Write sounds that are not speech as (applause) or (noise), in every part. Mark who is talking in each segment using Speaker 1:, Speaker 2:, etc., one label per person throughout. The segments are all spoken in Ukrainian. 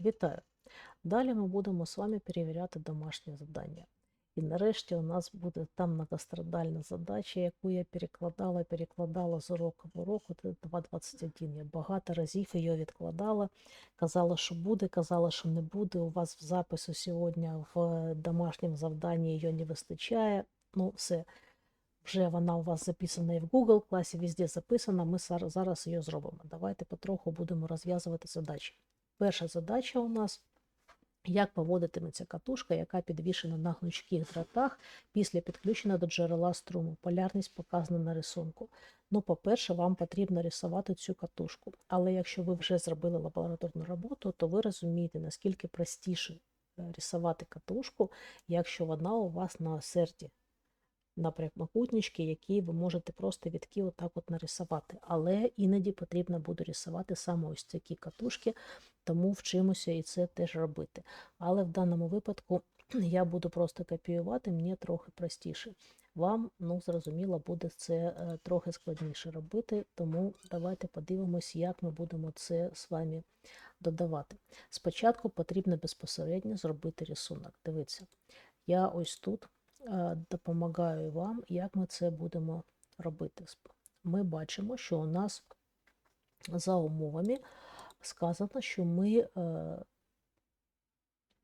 Speaker 1: Вітаю! Далі ми будемо з вами перевіряти домашнє завдання. І нарешті у нас буде та многострадальна задача, яку я перекладала, перекладала з уроку в урок, от 2.21. Я багато разів її відкладала, казала, що буде, казала, що не буде. У вас в запису сьогодні в домашньому завданні її не вистачає. Ну, все, вже вона у вас записана і в Google класі, везде записана. Ми зараз її зробимо. Давайте потроху будемо розв'язувати задачі. Перша задача у нас як поводитиметься катушка, яка підвішена на гнучких дротах після підключення до джерела струму. Полярність показана на рисунку. Ну, по-перше, вам потрібно рисувати цю катушку. Але якщо ви вже зробили лабораторну роботу, то ви розумієте, наскільки простіше е, рисувати катушку, якщо вона у вас на серді на прямокутнички, які ви можете просто відки отак от нарисувати. Але іноді потрібно буде рисувати саме ось такі катушки, тому вчимося і це теж робити. Але в даному випадку (clears throat) я буду просто копіювати, мені трохи простіше. Вам, ну, зрозуміло, буде це е, трохи складніше робити, тому давайте подивимось, як ми будемо це з вами додавати. Спочатку потрібно безпосередньо зробити рисунок. Дивіться, я ось тут е, допомагаю вам, як ми це будемо робити. Ми бачимо, що у нас за умовами сказано, що ми е,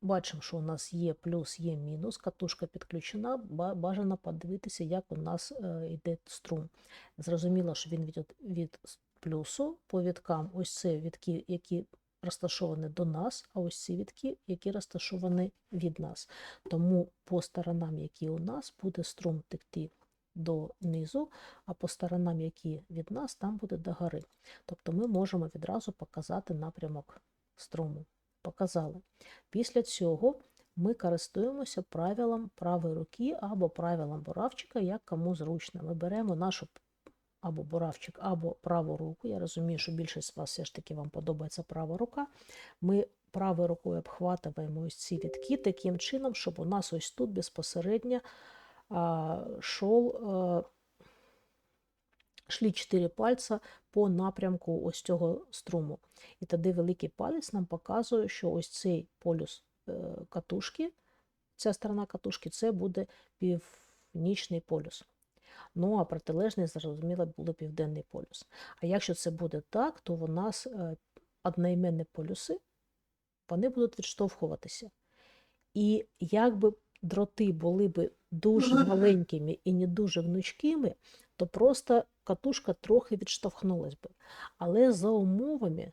Speaker 1: бачимо, що у нас є плюс, є мінус, катушка підключена, бажано подивитися, як у нас е, йде струм. Зрозуміло, що він від, від плюсу по віткам, ось це вітки, які розташовані до нас, а ось ці вітки, які розташовані від нас. Тому по сторонам, які у нас, буде струм текти донизу, а по сторонам, які від нас, там буде догори. Тобто ми можемо відразу показати напрямок струму. Показали. Після цього ми користуємося правилом правої руки або правилом буравчика, як кому зручно. Ми беремо нашу або буравчик, або праву руку. Я розумію, що більшість з вас все ж таки вам подобається права рука. Ми правою рукою обхватуємо ось ці вітки таким чином, щоб у нас ось тут безпосередньо шов, шлі чотири пальця по напрямку ось цього струму. І тоді великий палець нам показує, що ось цей полюс е, катушки, ця сторона катушки, це буде північний полюс. Ну, а протилежний, зрозуміло, буде південний полюс. А якщо це буде так, то у нас е, одноіменні полюси, вони будуть відштовхуватися. І якби дроти були б дуже маленькими і не дуже гнучкими, то просто катушка трохи відштовхнулась би. Але за умовами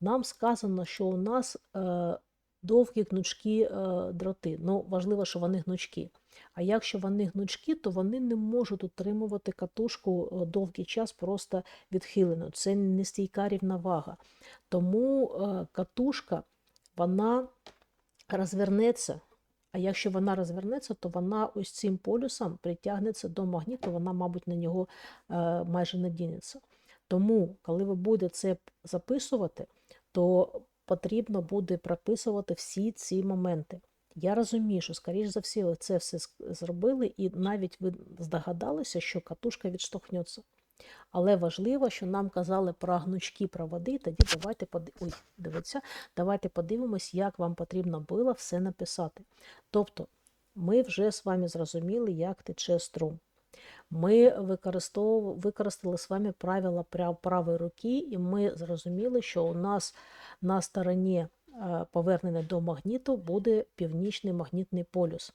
Speaker 1: нам сказано, що у нас е, довгі гнучкі е, дроти. Ну, важливо, що вони гнучкі. А якщо вони гнучкі, то вони не можуть утримувати катушку е, довгий час просто відхилену. Це нестійка рівновага. Тому е, катушка вона розвернеться. А якщо вона розвернеться, то вона ось цим полюсом притягнеться до магніту, вона, мабуть, на нього е, майже не дінеться. Тому, коли ви будете це записувати, то потрібно буде прописувати всі ці моменти. Я розумію, що, скоріш за все, ви це все зробили, і навіть ви здогадалися, що катушка відштовхнеться. Але важливо, що нам казали про гнучкі проводи, тоді давайте поди... Ой, дивіться, давайте подивимось, як вам потрібно було все написати. Тобто, ми вже з вами зрозуміли, як тече струм. Ми використов... використали з вами правила правої руки, і ми зрозуміли, що у нас на стороні е, повернення до магніту буде північний магнітний полюс.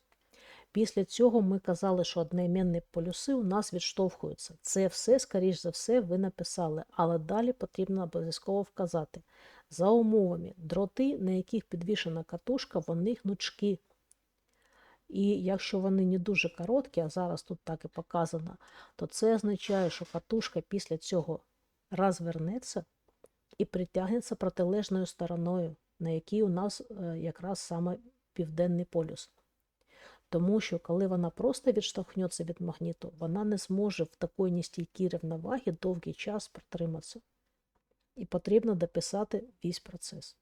Speaker 1: Після цього ми казали, що одноіменні полюси у нас відштовхуються. Це все, скоріш за все, ви написали, але далі потрібно обов'язково вказати. За умовами, дроти, на яких підвішена катушка, вони гнучкі. І якщо вони не дуже короткі, а зараз тут так і показано, то це означає, що катушка після цього розвернеться і притягнеться протилежною стороною, на якій у нас е, якраз саме південний полюс. Тому що коли вона просто відштовхнеться від магніту, вона не зможе в такої нестійкій рівновагі довгий час протриматися. І потрібно дописати весь процес.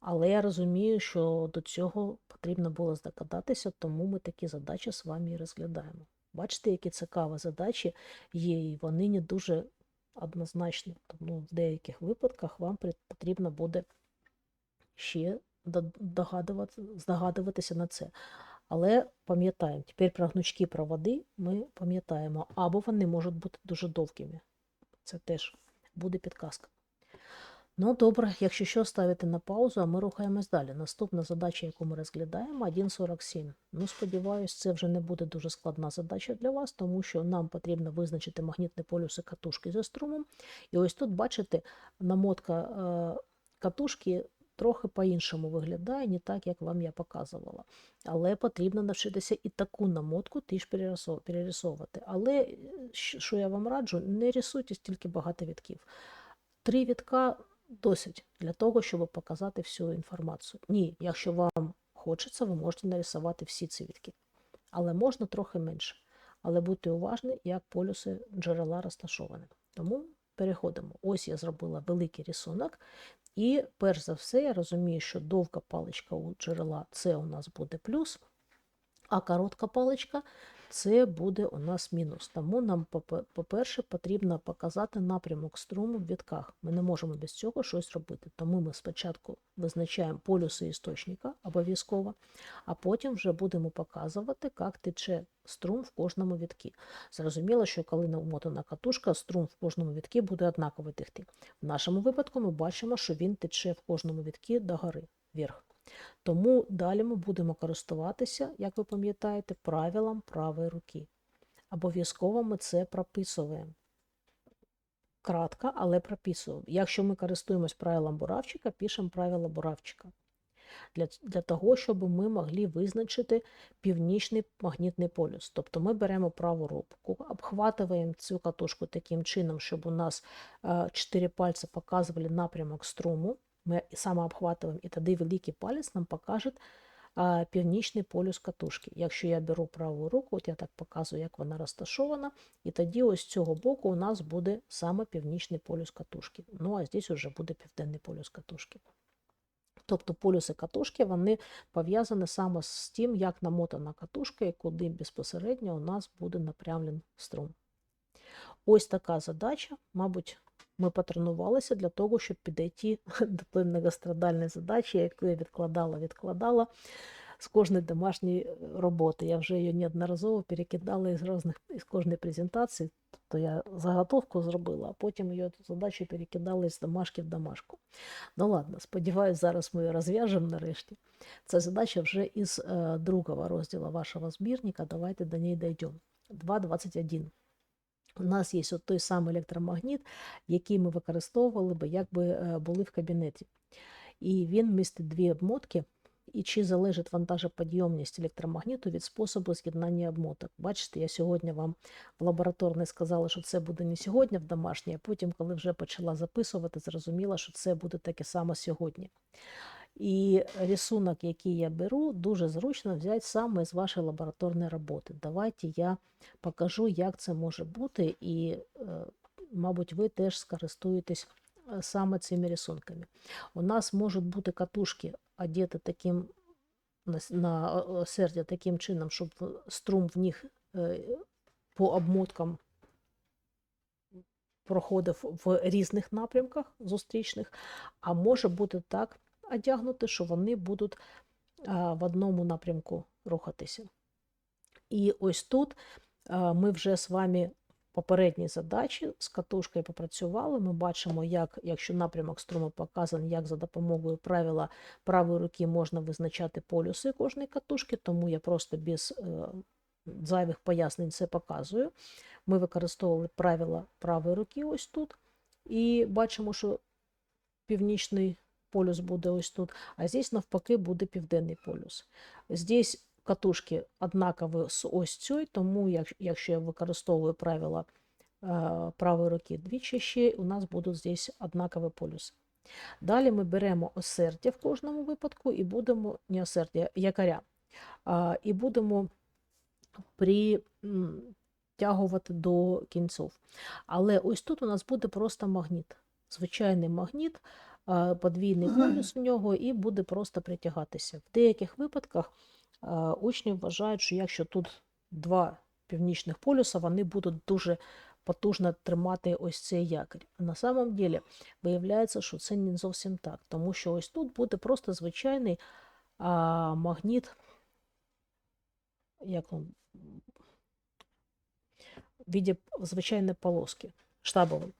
Speaker 1: Але я розумію, що до цього потрібно було здогадатися, тому ми такі задачі з вами і розглядаємо. Бачите, які цікаві задачі є, і вони не дуже однозначні. Тому в деяких випадках вам потрібно буде ще здогадуватися на це. Але пам'ятаємо, тепер про гнучкі проводи ми пам'ятаємо, або вони можуть бути дуже довгими. Це теж буде підказка. Ну, добре, якщо що, ставите на паузу, а ми рухаємось далі. Наступна задача, яку ми розглядаємо, 1.47. Ну, сподіваюсь, це вже не буде дуже складна задача для вас, тому що нам потрібно визначити магнітні полюси катушки за струмом. І ось тут, бачите, намотка е, катушки трохи по-іншому виглядає, не так, як вам я показувала. Але потрібно навчитися і таку намотку теж перерисовувати. Але е, що я вам раджу, не рисуйте стільки багато вітків. Три вітка досить для того, щоб показати всю інформацію. Ні, якщо вам хочеться, ви можете нарисувати всі ці вітки. Але можна трохи менше. Але будьте уважні, як полюси джерела розташовані. Тому переходимо. Ось я зробила великий рисунок. І перш за все, я розумію, що довга паличка у джерела це у нас буде плюс, а коротка паличка це буде у нас мінус. Тому нам, по-перше, потрібно показати напрямок струму в вітках. Ми не можемо без цього щось робити. Тому ми спочатку визначаємо полюси істочника обов'язково, а потім вже будемо показувати, як тече струм в кожному віткі. Зрозуміло, що коли намотана катушка, струм в кожному віткі буде однаково текти. В нашому випадку ми бачимо, що він тече в кожному віткі догори, вверх. Тому далі ми будемо користуватися, як ви пам'ятаєте, правилом правої руки. Обов'язково ми це прописуємо. Кратко, але прописуємо. Якщо ми користуємось правилом буравчика, пишемо правило буравчика. Для, для того, щоб ми могли визначити північний магнітний полюс. Тобто ми беремо праву руку, обхватуємо цю катушку таким чином, щоб у нас е, чотири пальці показували напрямок струму. Ми саме обхватуємо, і тоді великий палець нам покаже північний полюс катушки. Якщо я беру праву руку, от я так показую, як вона розташована, і тоді ось з цього боку у нас буде саме північний полюс катушки. Ну а здесь вже буде південний полюс катушки. Тобто полюси катушки вони пов'язані саме з тим, як намотана катушка і куди безпосередньо у нас буде напрямлен струм. Ось така задача, мабуть, ми потренувалися для того, щоб підійти (laughs) до тої многострадальної задачі, яку я відкладала, відкладала з кожної домашньої е, роботи. Я вже її неодноразово перекидала із різних із кожної презентації. Тобто я заготовку зробила, а потім її цю задачу перекидала із домашки в домашку. Ну ладно, сподіваюся, зараз ми її розв'яжемо нарешті. Це задача вже із е, другого розділу вашого збірника. Давайте до неї дійдемо. 2.21. У нас є от той самий електромагніт, який ми використовували би, якби е, були в кабінеті. І він містить дві обмотки. І чи залежить вантажоподйомність електромагніту від способу з'єднання обмоток? Бачите, я сьогодні вам в лабораторній сказала, що це буде не сьогодні в домашній, а потім, коли вже почала записувати, зрозуміла, що це буде таке саме сьогодні. І рисунок, який я беру, дуже зручно взяти саме з вашої лабораторної роботи. Давайте я покажу, як це може бути, і, е, мабуть, ви теж скористуєтесь е, саме цими рисунками. У нас можуть бути катушки одіти таким на, с- на о- осердя таким чином, щоб струм в них е, по обмоткам проходив в різних напрямках зустрічних, а може бути так одягнути, що вони будуть в одному напрямку рухатися. І ось тут ми вже з вами попередній задачі з катушкою попрацювали. Ми бачимо, як, якщо напрямок струму показаний, як за допомогою правила правої руки можна визначати полюси кожної катушки, тому я просто без е, зайвих пояснень це показую. Ми використовували правила правої руки ось тут, і бачимо, що північний полюс буде ось тут, а здесь навпаки буде південний полюс. Здесь катушки однакові з ось цією, тому якщо я використовую правила е, правої руки двічі ще, у нас будуть здесь однакові полюси. Далі ми беремо осердя в кожному випадку і будемо, не осердя, якоря, і будемо притягувати до кінців. Але ось тут у нас буде просто магніт. Звичайний магніт, подвійний полюс в нього і буде просто притягатися. В деяких випадках учні вважають, що якщо тут два північних полюса, вони будуть дуже потужно тримати ось цей якір. На самом деле виявляється, що це не зовсім так, тому що ось тут буде просто звичайний а, магніт, як він, в віді звичайної полоски, штабовий.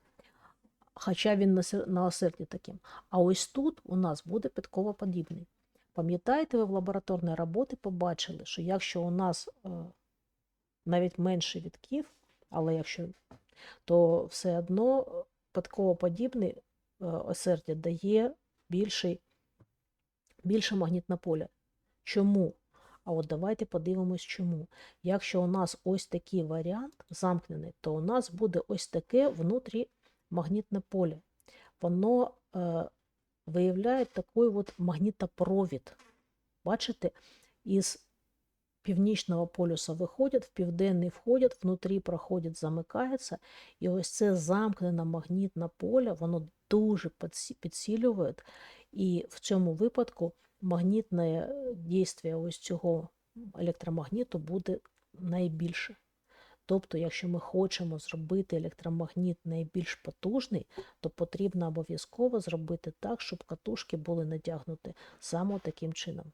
Speaker 1: Хоча він на, осерді таким. А ось тут у нас буде підковоподібний. Пам'ятаєте, ви в лабораторній роботі побачили, що якщо у нас е, навіть менше відків, але якщо, то все одно е, підковоподібний е, осердя дає більший, більше магнітне поле. Чому? А от давайте подивимось, чому. Якщо у нас ось такий варіант замкнений, то у нас буде ось таке внутрі магнітне поле. Воно е, виявляє такий от магнітопровід. Бачите, із північного полюса виходять, в південний входять, внутрі проходять, замикаються. І ось це замкнене магнітне поле, воно дуже підсилює. І в цьому випадку магнітне дійство ось цього електромагніту буде найбільше. Тобто, якщо ми хочемо зробити електромагніт найбільш потужний, то потрібно обов'язково зробити так, щоб катушки були натягнуті саме таким чином.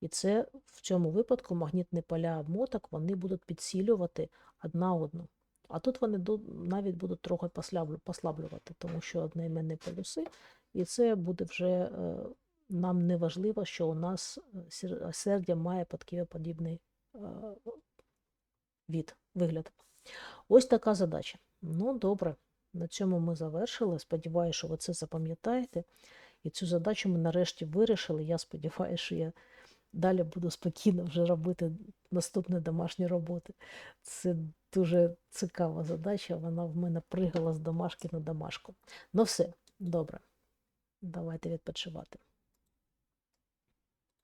Speaker 1: І це в цьому випадку магнітні поля обмоток вони будуть підсилювати одна одну. А тут вони навіть будуть трохи послаблювати, тому що одноіменні полюси, і це буде вже е, нам не важливо, що у нас е, сердя має подківоподібний від, вигляд. Ось така задача. Ну, добре, на цьому ми завершили. Сподіваюся, що ви це запам'ятаєте. І цю задачу ми нарешті вирішили. Я сподіваюся, що я далі буду спокійно вже робити наступні домашні роботи. Це дуже цікава задача. Вона в мене пригала з домашки на домашку. Ну все, добре. Давайте відпочивати.